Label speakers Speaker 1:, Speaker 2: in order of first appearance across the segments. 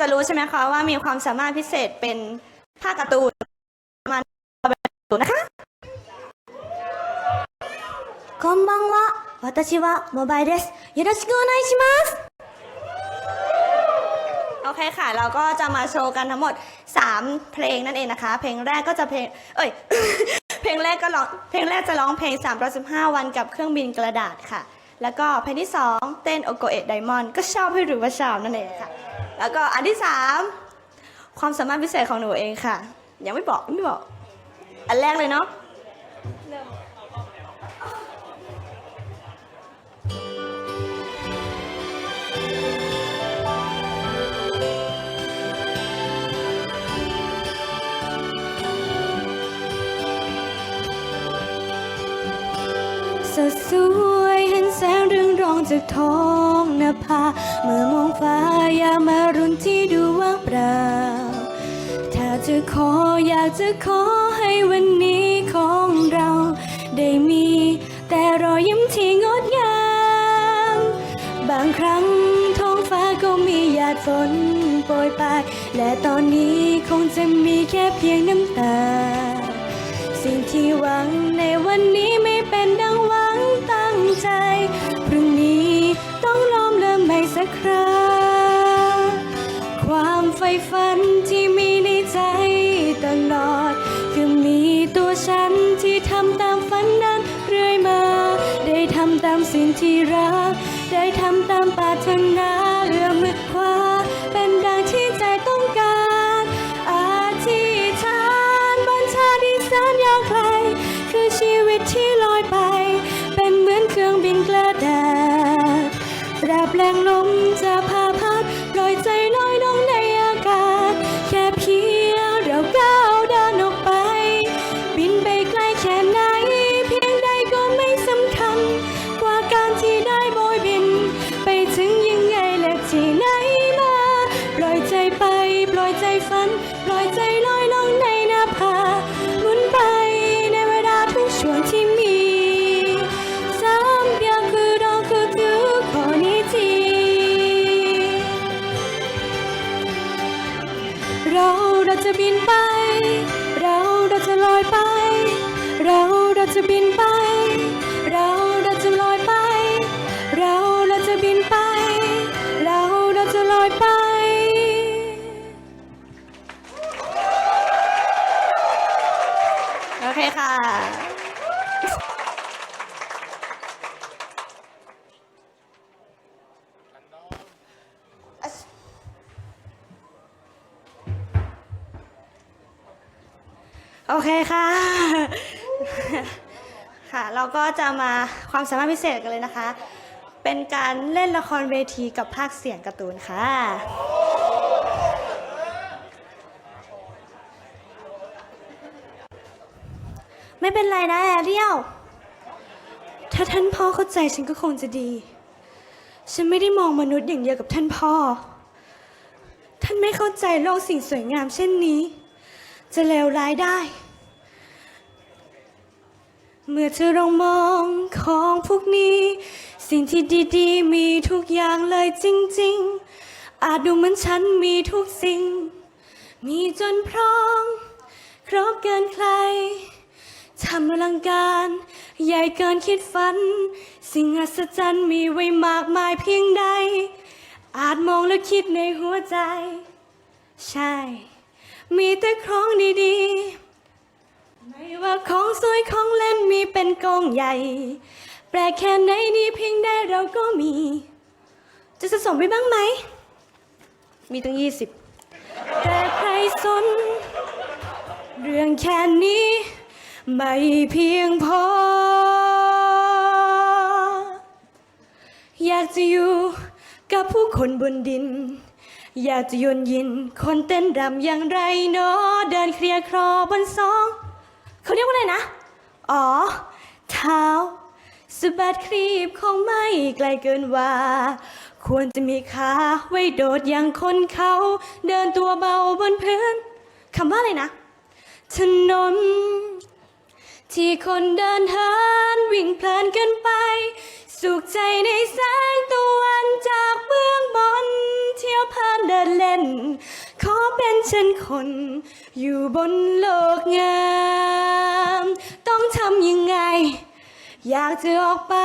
Speaker 1: คนจะรู้ใช่ไหมคะว่ามีความสามารถพิเศษเป็นภาคการ์ตูนมานะคะこんばんは私はモバイですよろしくお願いしますโอเคค่ะ เราก็จะมาโชว์กันทั้งหมด 3 เพลงนั่นเองนะคะ เพลงแรกก็จะเพลง เอ้ย เพลงแรกก็ร้อง เพลงแรกจะร้องเพลง 315 วันกับเครื่องบินกระดาษค่ะ แล้วก็เพลงที่ 2 เต้นโอโกเอะไดมอนด์ก็ชอบให้รู้ว่าชอบนั่นเองค่ะ แล้วก็อันที่3ความสามารถพิเศษของหนูเองค่ะ ยังไม่บอกไม่บอก อันแรกเลยเนาะสดสวยเห็นแสงเรืองรองจากท้องนภาเมื่อมองฟ้ายามา ปล่า ถ้าจะขออยากจะขอให้วันนี้ของเรา ได้มี แต่รอยยิ้มที่งดงาม บางครั้งท้องฟ้าก็มีหยาดฝนโปรยปลายและตอนนี้คงจะมีแค่เพียงน้ำตา สิ่งที่หวังในวันนี้ไม่ ใฝ่ฝันที่มีในใจตลอด คือมีตัวฉันที่ทำตามฝันนั้นเรื่อยมา ได้ทำตามสิ่งที่รัก ได้ทำตามปรารถนาเอื้อมมือขวาเป็นดังที่ใจต้องการอธิษฐานบัญชาที่แสนยาวไกลคือชีวิตที่ลอยไป เป็นเหมือนเครื่องบินกระดาษแรงแรงลมจะพา ฝันลอยใจลอยลงในหน้าผาหมุนไปในเวลาทุกช่วงที่มีสามอย่างคือดองคือคือขอนี้ทีเราเราจะบินไป เราเราจะลอยไป เราเราจะบินไป โอเคค่ะ ค่ะ เราก็จะมาความสามารถพิเศษกันเลยนะคะ เป็นการเล่นละครเวทีกับภาคเสียงการ์ตูนค่ะ ไม่เป็นไรนะแอเรียลถ้าท่านพ่อเข้าใจฉันก็คงจะดี ฉันไม่ได้มองมนุษย์อย่างเดียวกับท่านพ่อ ท่านไม่เข้าใจโลกสิ่งสวยงามเช่นนี้ จะเลวร้ายได้ เมื่อเธอลองมองของพวกนี้ สิ่งที่ดีๆ มีทุกอย่างเลยจริง ๆ อาจดูเหมือนฉันมีทุกสิ่ง มีจนพร้อมครบเกินใคร ทำอลังการ ใหญ่เกินคิดฝัน สิ่งอัศจรรย์มีไว้มากมายเพียงใด อาจมองแล้วคิดในหัวใจ ใช่ มีแต่ของดีๆ ไม่ว่าของสวยของเล่นมีเป็นกองใหญ่ แปลกแค่ไหนนี่เพียงใดเราก็มี จะสะสมไปบ้างไหม มีตั้งยี่สิบแต่ใครสน เรื่องแค่นี้ ไม่เพียงพอ อยากจะอยู่กับผู้คนบนดิน อยากจะโยนยิน คนเต้นรำอย่างไรเนาะเดินเคลียร์คลอบนซอง เขาเรียกว่าอะไรนะ อ๋อ เท้าสบัดครีบคงไม่ไกลเกินว่า ควรจะมีขาไว้โดดอย่างคนเขา เดินตัวเบาบนพื้นคำว่าอะไรนะถนน ที่คนเดินเหินวิ่งเพลินกันไป สุขใจในแสงตะวันจากเบื้องบน เที่ยวเพลินเดินเล่นฉันคน อยู่บนโลกงาม ต้องทำยังไง อยากจะออกไป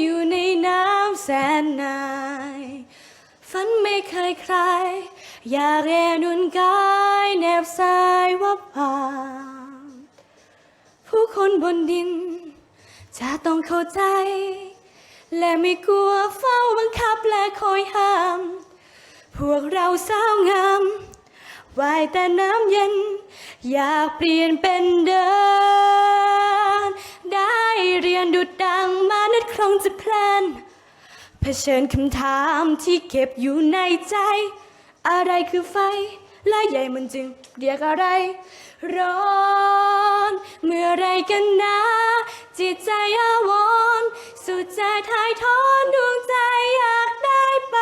Speaker 1: อยู่ในน้ำแสนนายฝันไม่เคยคลาย อยากเรนุนกายแนบสายวับผา ผู้คนบนดิน จะต้องเข้าใจ และไม่กลัวเฝ้าบังคับและคอยห้าม พวกเราสาวงามว่ายแต่น้ำเย็น อยากเปลี่ยนเป็นเดิน ได้เรียนดุดดังมานัดครองจะเพลินเผชิญคำถามที่เก็บอยู่ในใจ อะไรคือไฟ และใหญ่มันจึงเรียกอะไร ร้อนเมื่อไรกันนะ จิตใจอาวรสุดใจทายทอนดวงใจอยากได้ไป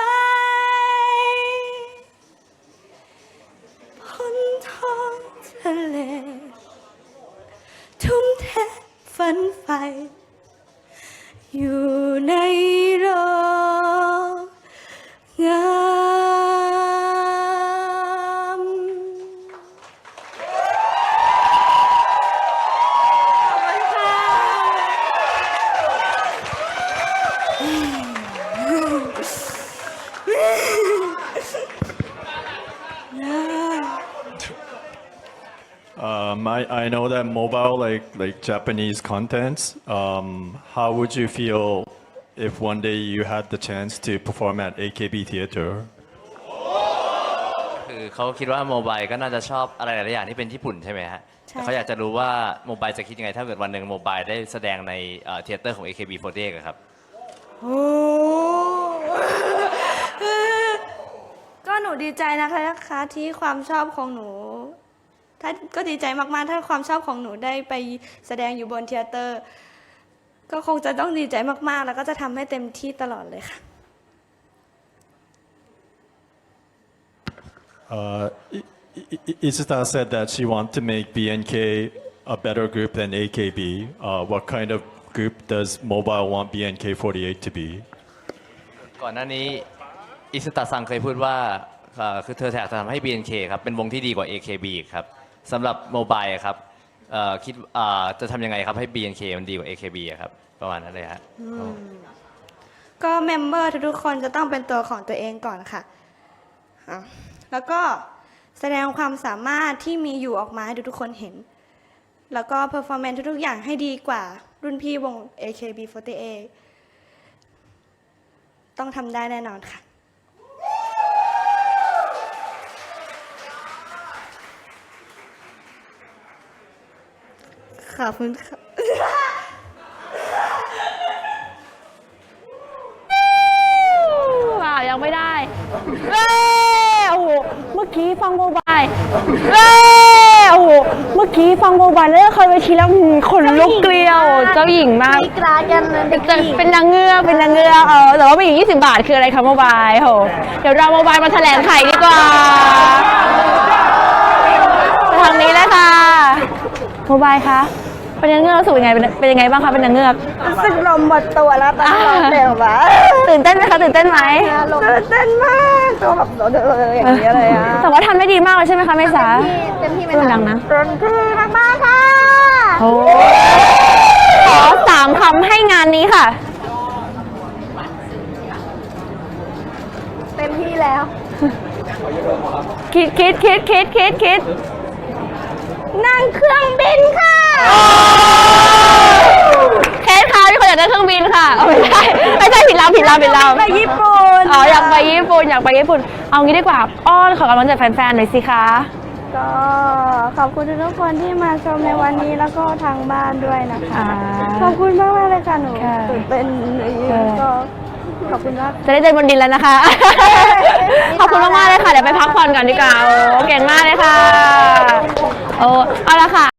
Speaker 1: พ้นท้องทะเล ทุ่มเทฝันไฟ อยู่ในโลก
Speaker 2: Um, I, I know that mobile like like Japanese contents. Um, how would you feel if one day you had the chance to perform at AKB Theater?
Speaker 3: คือเขาคิดว่าโมบายก็น่าจะชอบอะไรหลายๆอย่างที่เป็นญี่ปุ่นใช่ไหมฮะ
Speaker 1: ใช่
Speaker 3: แต่เขาอยากจะรู้ว่าโมบายจะคิดยังไงถ้าเกิดวันหนึ่งโมบายได้แสดงในเทเตอร์ของ AKB48 อะครับ
Speaker 1: โอ้ก็หนูดีใจนะคะนะคะ ที่ความชอบของหนู ถ้าก็ดีใจมากๆ ถ้าความชอบของหนูได้ไปแสดงอยู่บนเทยเตอร์ ก็คงจะต้องดีใจมากๆ แล้วก็จะทำให้เต็มที่ตลอดเลยค่ะ
Speaker 2: Uh, I- I- Isita said that she wants to make BNK a better group than AKB. Uh, what kind of group does mobile want BNK48 to be?
Speaker 3: ก่อนหน้านี้อิสตาซังเคยพูดว่าเอ่อคือเธออยากจะทำให้ BNK ครับเป็นวงที่ดีกว่า AKB อีกครับสำหรับโมบายครับเอ่อคิดเอ่อจะทำยังไงครับให้ BNK มันดีกว่า AKB อะครับประมาณนั้นเลยฮะ
Speaker 1: ก็เมมเบอร์ทุกๆคนจะต้องเป็นตัวของตัวเองก่อนค่ะอะ แล้วก็แสดงความสามารถที่มีอยู่ออกมาให้ทุกๆคนเห็น แล้วก็เพอร์ฟอร์แมนซ์ทุกๆอย่างให้ดีกว่า รุ่นพี่วง AKB48 ต้องทำได้แน่นอนค่ะ ขอบคุณค่ะ
Speaker 4: ว้าวยังไม่ได้เอ้ยโอ้โหเมื่อกี้ฟังโมบายเอ้ย กี้ฟังโมบายแล้วเคยไปทีแล้วหืมขนลุกเกลียว เจ้าหญิงมาก
Speaker 1: มีกราดกันนะเด็ก
Speaker 4: จะเป็นนางเงือกเป็นนางเงือกเออแต่ว่าเป็นอีก 20 บาทคืออะไรคะโมบายโหเดี๋ยวเราโมบายมาแถลงไขดีกว่าทางนี้เลยค่ะโมบายคะ เป็นนางเงือกรู้สึกยังไงเป็นเป็นยังไงบ้างคะเป็นนางเงือก
Speaker 1: รู้สึกลมหมดตัวแล้วตอนนี้เร็ววะ
Speaker 4: ตื่นเต้นไหมคะตื่นเต้นไหม
Speaker 1: ตื่นเต้นมากตัวแบบโดดเลยอย่างนี้เลยอะ
Speaker 4: แต่ว่าทำได้ดีมากเลยใช่ไหมคะเมษา
Speaker 1: เต็มที่ไหม
Speaker 4: พูดดังนะ
Speaker 1: เต็มที่มากๆค่ะ
Speaker 4: โอ้ขอสามคำให้งานนี้ค่ะ
Speaker 1: เต็มที่แล้ว
Speaker 4: คิดคิดคิดคิดคิดคิด
Speaker 1: นั่งเครื่องบินค่ะ
Speaker 4: เคสค่ะมีคนอยากได้เครื่องบินค่ะเอาไม่ใช่ไม่ใช่ผิดลำผิดลำผิดลำ
Speaker 1: ไปญี่ปุ่น
Speaker 4: อ๋ออยากไปญี่ปุ่นอยากไปญี่ปุ่น เอางี้ดีกว่าอ้อนขอกำลังใจแฟนๆหน่อยสิคะ
Speaker 1: ก็ขอบคุณทุกคนที่มาชมในวันนี้แล้วก็ทางบ้านด้วยนะคะ
Speaker 4: อ่า
Speaker 1: ขอบคุณมากๆเลยค่ะหนู
Speaker 4: ค่ะ
Speaker 1: ตื่นเต้น
Speaker 4: ค่ะ
Speaker 1: ก็ขอบคุณมาก
Speaker 4: จะได้เดินบนดินแล้วนะคะ ขอบคุณมากๆเลยค่ะ เดี๋ยวไปพักผ่อนก่อนดีกว่าโอ้เก่งมากเลยค่ะ โอ้เอาละ